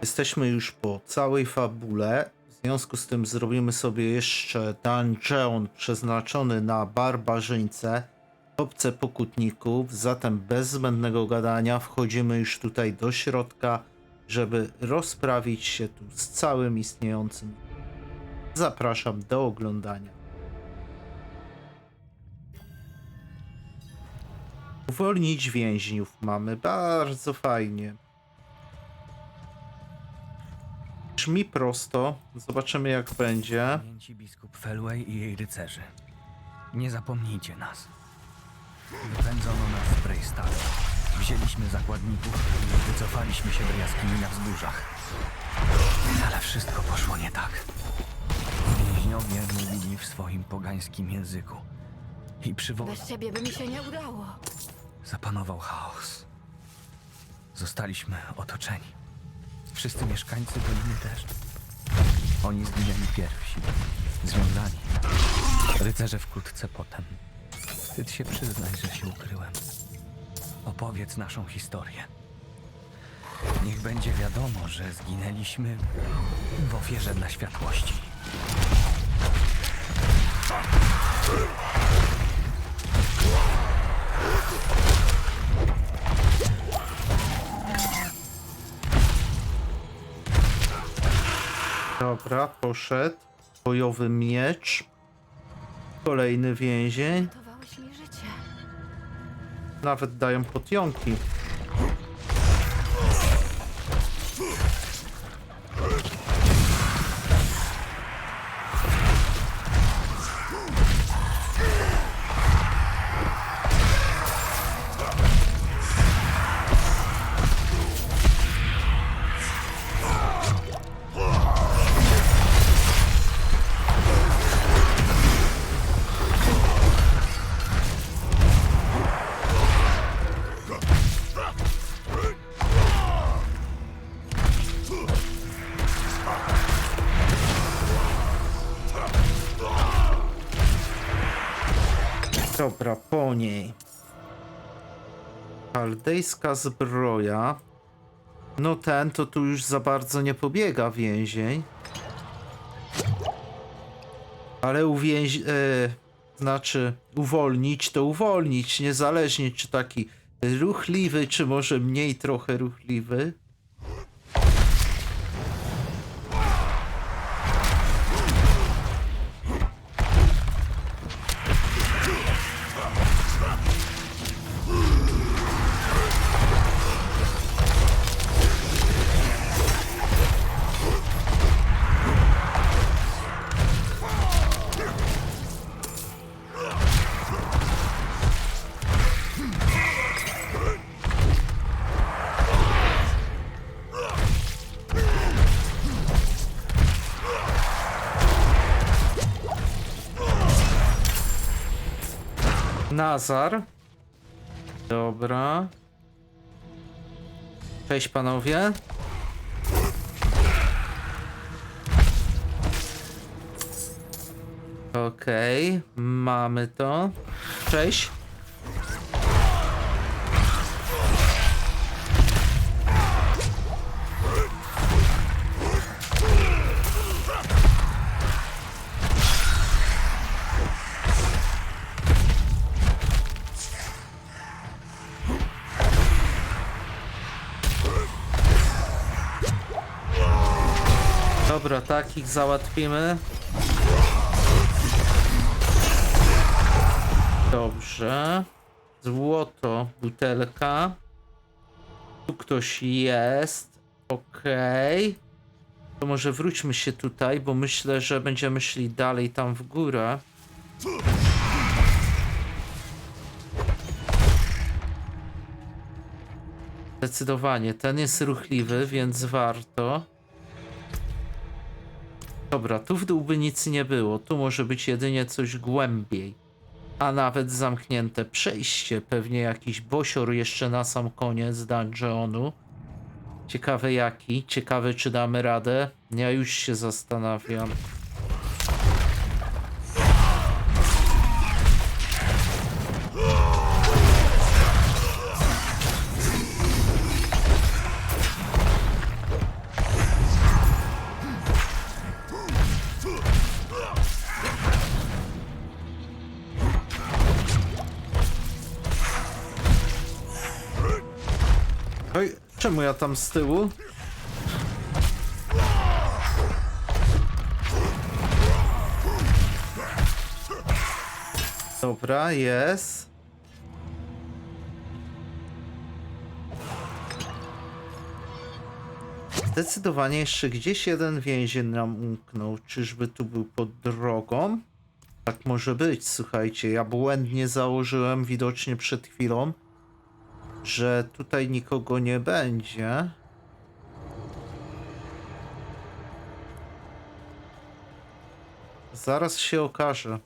Jesteśmy już po całej fabule. W związku z tym zrobimy sobie jeszcze dungeon przeznaczony na barbarzyńcę, obce pokutników. Zatem bez zbędnego gadania wchodzimy już tutaj do środka, żeby rozprawić się tu z całym istniejącym. Zapraszam do oglądania. Uwolnić więźniów mamy. Bardzo fajnie. Brzmi prosto. Zobaczymy jak będzie. Pamięci biskup Felway i jej rycerzy. Nie zapomnijcie nas. Wypędzono nas z Brejstaru. Wzięliśmy zakładników i wycofaliśmy się do jaskini na wzgórzach. Ale wszystko poszło nie tak. Więźniowie mówili w swoim pogańskim języku. I przywołał... Bez ciebie by mi się nie udało. Zapanował chaos. Zostaliśmy otoczeni. Wszyscy mieszkańcy doliny też. Oni zginęli pierwsi, związani. Rycerze wkrótce potem. Wstyd się przyznać, że się ukryłem. Opowiedz naszą historię. Niech będzie wiadomo, że zginęliśmy w ofierze dla światłości. Dobra, poszedł. Bojowy miecz. Kolejny więzień. Ratowałeś mi życie. Nawet dają potionki. Dobra, po niej. Chaldejska zbroja. No ten to tu już za bardzo nie pobiega więzień. Ale uwięź... E, znaczy uwolnić to uwolnić, niezależnie czy taki ruchliwy, czy może mniej trochę ruchliwy. Nazar. Dobra. Cześć panowie. Okej, mamy to. Cześć. Dobra, tak ich załatwimy. Dobrze. Złoto, butelka. Tu ktoś jest. Okej. To może wróćmy się tutaj, bo myślę, że będziemy szli dalej tam w górę. Zdecydowanie, ten jest ruchliwy, więc warto. Dobra, tu w dół by nic nie było. Tu może być jedynie coś głębiej. A nawet zamknięte przejście. Pewnie jakiś bosior jeszcze na sam koniec dungeonu. Ciekawe jaki. Ciekawe czy damy radę. Ja już się zastanawiam. Czemu ja tam z tyłu? Dobra, jest. Zdecydowanie jeszcze gdzieś jeden więzień nam umknął. Czyżby tu był pod drogą? Tak może być, słuchajcie. Ja błędnie założyłem widocznie przed chwilą, że tutaj nikogo nie będzie. Zaraz się okaże.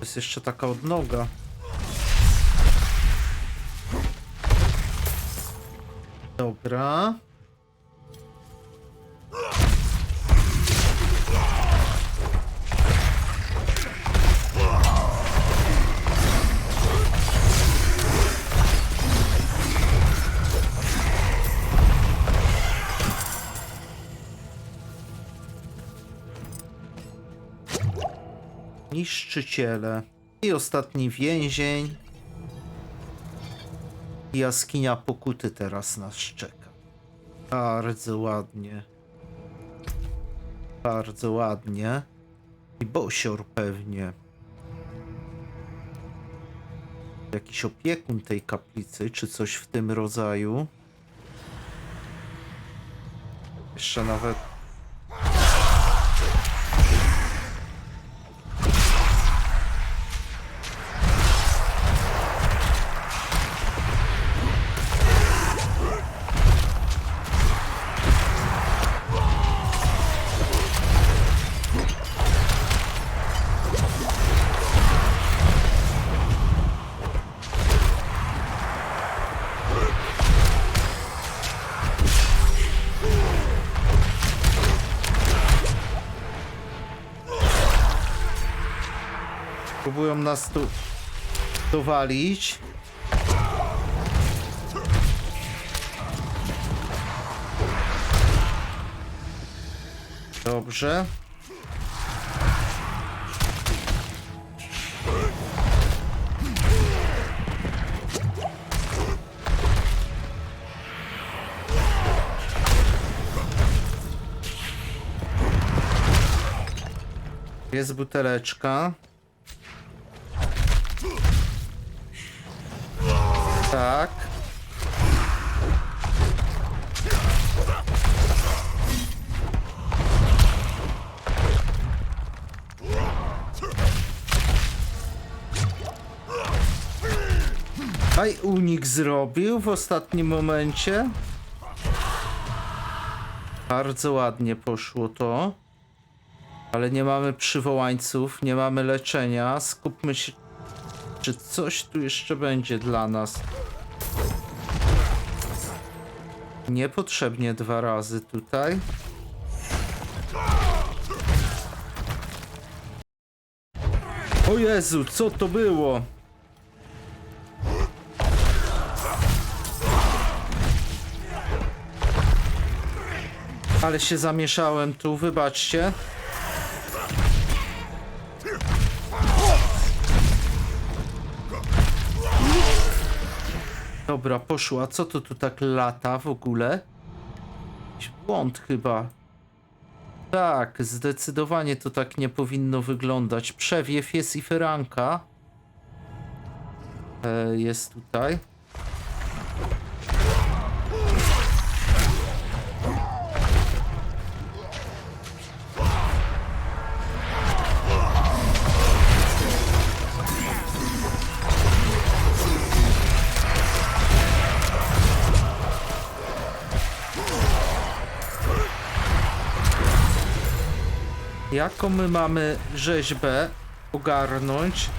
Jest jeszcze taka odnoga. Dobra. Niszczyciele. I ostatni więzień. Jaskinia pokuty teraz nas czeka. Bardzo ładnie. Bardzo ładnie. I bosior pewnie. Jakiś opiekun tej kaplicy, czy coś w tym rodzaju. Jeszcze nawet Nas tu dowalić. Dobrze. Jest buteleczka. Tak. Aj, unik zrobił w ostatnim momencie. Bardzo ładnie poszło to. Ale nie mamy przywołańców, nie mamy leczenia. Skupmy się czy coś tu jeszcze będzie dla nas? Niepotrzebnie dwa razy tutaj. O Jezu, co to było? Ale się zamieszałem tu, wybaczcie. Dobra, poszła. Co to tu tak lata w ogóle? Jakiś błąd chyba. Tak, zdecydowanie to tak nie powinno wyglądać. Przewiew jest i feranka. E, jest tutaj. Jaką my mamy rzeźbę ogarnąć?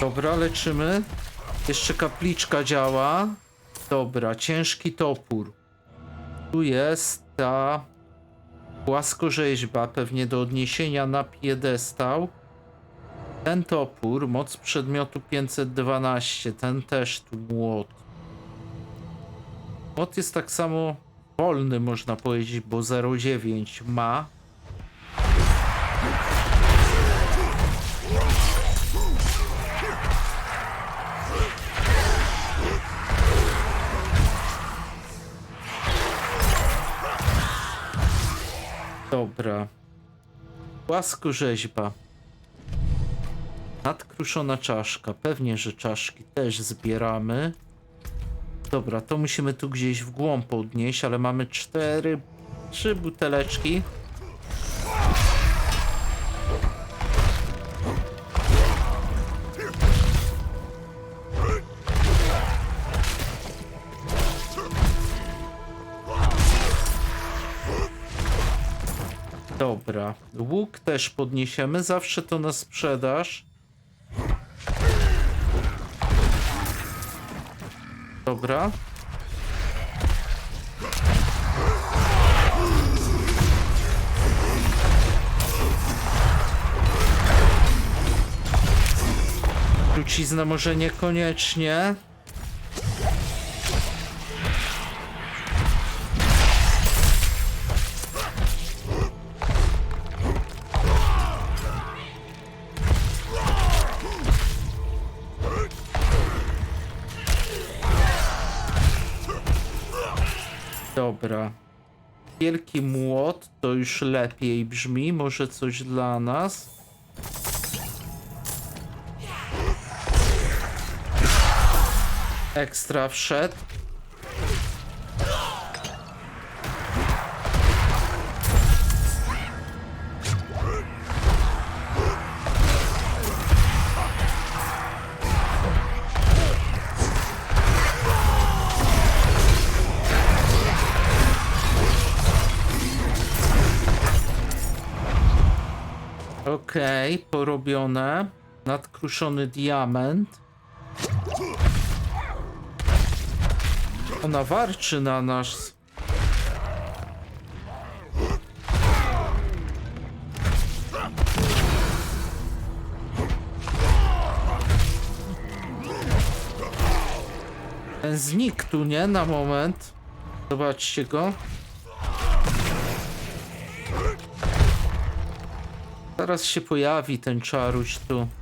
Dobra, leczymy. Jeszcze kapliczka działa. Dobra, ciężki topór. Tu jest ta płaskorzeźba, pewnie do odniesienia na piedestał. Ten topór, moc przedmiotu 512, ten też tu młot. Młot jest tak samo wolny, można powiedzieć, bo 0,9 ma. Dobra. Płaskorzeźba. Nadkruszona czaszka. Pewnie, że czaszki też zbieramy. Dobra, to musimy tu gdzieś w głąb podnieść, ale mamy cztery, trzy buteleczki. Dobra, łuk też podniesiemy, zawsze to na sprzedaż. Dobra. Trucizna może niekoniecznie. Wielki młot to już lepiej brzmi, może coś dla nas. Ekstra wszedł. Nadkruszony diament. Ona warczy na nas. Ten znikł tu, nie? Na moment. Zobaczcie go. Zaraz się pojawi ten czaruś tu.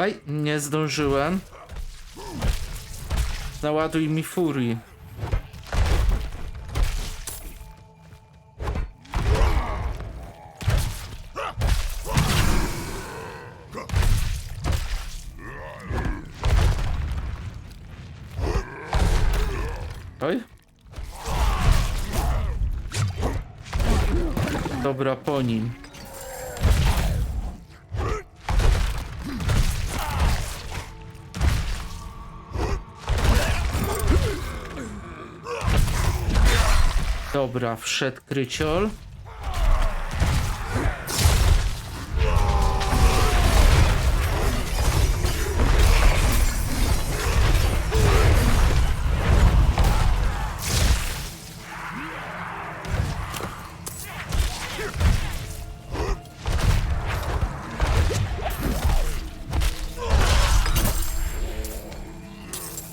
Aj, nie zdążyłem. Naładuj mi furii. Dobra, wszedł kryciol.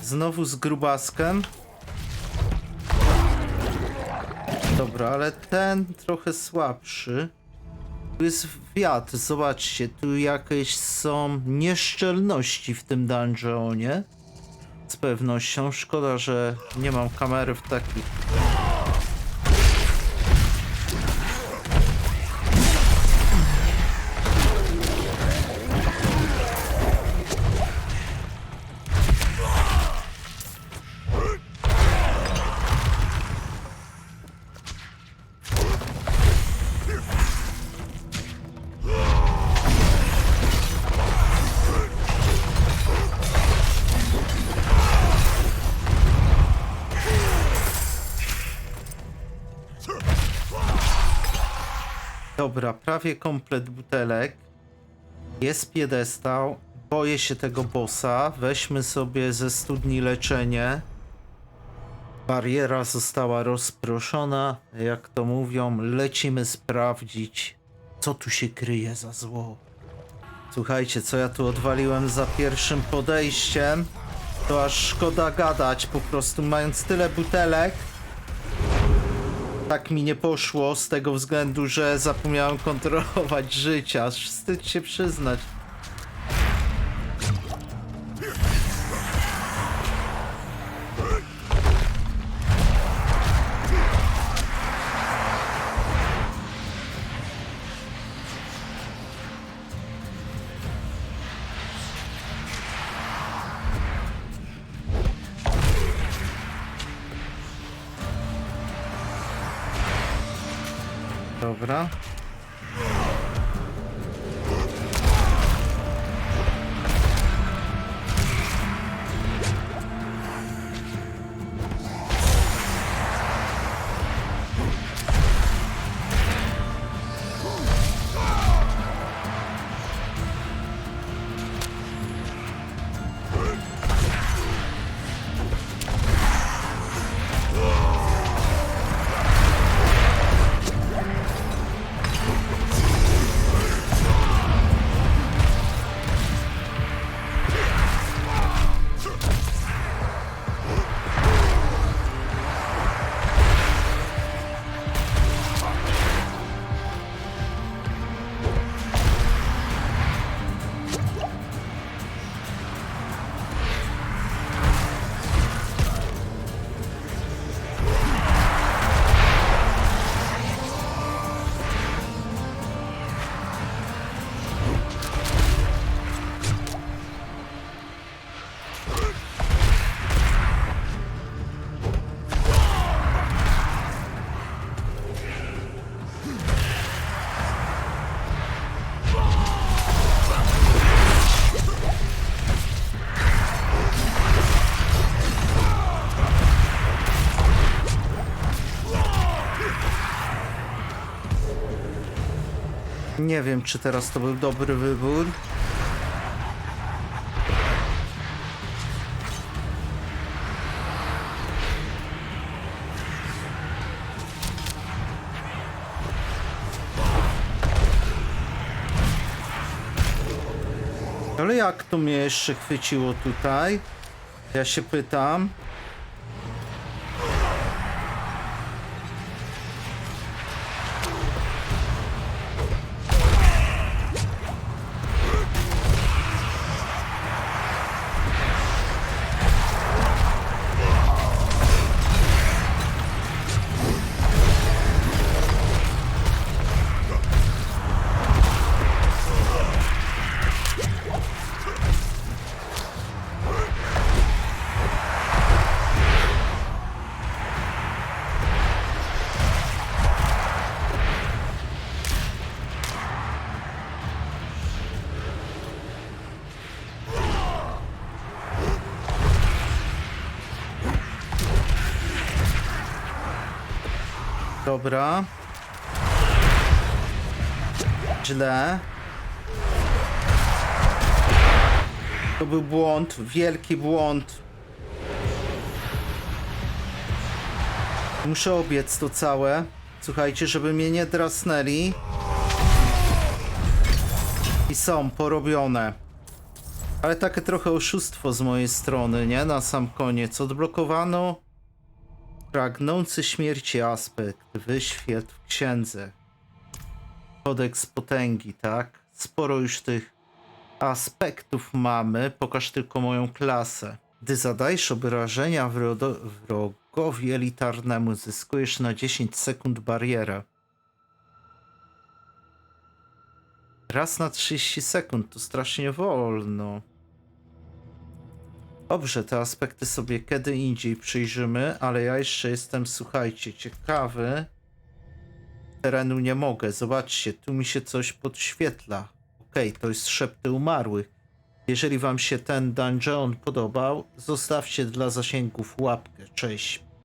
Znowu z grubaskiem. Dobra, ale ten trochę słabszy. Tu jest wiatr, zobaczcie, tu jakieś są nieszczelności w tym dungeonie. Z pewnością. Szkoda, że nie mam kamery w takich. Dobra, prawie komplet butelek. Jest piedestał. Boję się tego bossa. Weźmy sobie ze studni leczenie. Bariera została rozproszona. Jak to mówią, lecimy sprawdzić, co tu się kryje za zło. Słuchajcie, co ja tu odwaliłem za pierwszym podejściem. To aż szkoda gadać, po prostu mając tyle butelek. Tak mi nie poszło z tego względu, że zapomniałem kontrolować życia. Wstyd się przyznać. Nie wiem, czy teraz to był dobry wybór. Ale jak to mnie jeszcze chwyciło tutaj? Ja się pytam. Dobra. Źle. To był błąd, wielki błąd. Muszę obiec to całe. Słuchajcie, żeby mnie nie drasnęli. I są porobione. Ale takie trochę oszustwo z mojej strony, nie? Na sam koniec. Odblokowano Pragnący śmierci aspekt, wyświetl w księdze. Kodeks potęgi, tak? Sporo już tych aspektów mamy. Pokaż tylko moją klasę. Gdy zadajesz obrażenia wrogowi elitarnemu, zyskujesz na 10 sekund barierę. Raz na 30 sekund, to strasznie wolno. Dobrze, te aspekty sobie kiedy indziej przyjrzymy, ale ja jeszcze jestem, słuchajcie, ciekawy. Terenu nie mogę. Zobaczcie, tu mi się coś podświetla. Okej, to jest szepty umarłych. Jeżeli wam się ten dungeon podobał, zostawcie dla zasięgów łapkę. Cześć.